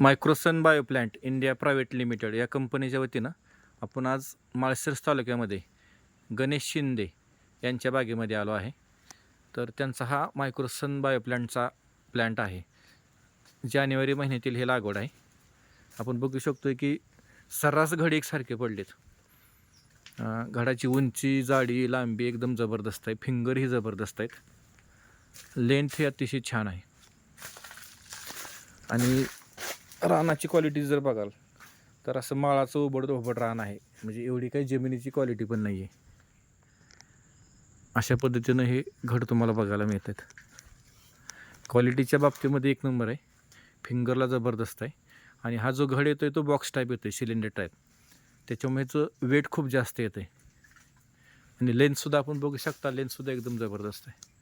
Microsun bio India private limited या कंपनीच्या वतीनं आपण आज माळशिरस तालुक्यामध्ये गणेश शिंदे यांच्या बागेमध्ये आलो आहे. तर त्यांचा हा मायक्रोसन बायो प्लॅन्टचा प्लॅन्ट आहे. जानेवारी महिन्यातील हे लागवड आहे. आपण बघू शकतो की सर्रास घडी एकसारखे पडलेत. घडाची उंची जाडी लांबी एकदम जबरदस्त आहे. फिंगरही जबरदस्त आहेत. लेंथ ही अतिशय छान आहे. आणि रानाची क्वालिटी जर बघाल तर असं माळाचं उबड धोबड रान आहे. म्हणजे एवढी काही जमिनीची क्वालिटी पण नाही आहे अशा पद्धतीनं हे घड तुम्हाला बघायला मिळतात. क्वालिटीच्या बाबतीमध्ये एक नंबर आहे. फिंगरला जबरदस्त आहे. आणि हा जो घड येतो आहे तो बॉक्स टाईप येतो आहे सिलेंडर टाईप त्याच्यामुळे वेट खूप जास्त येतं आहे आणि लेन्ससुद्धा आपण बघू शकता लेन्ससुद्धा एकदम जबरदस्त आहे.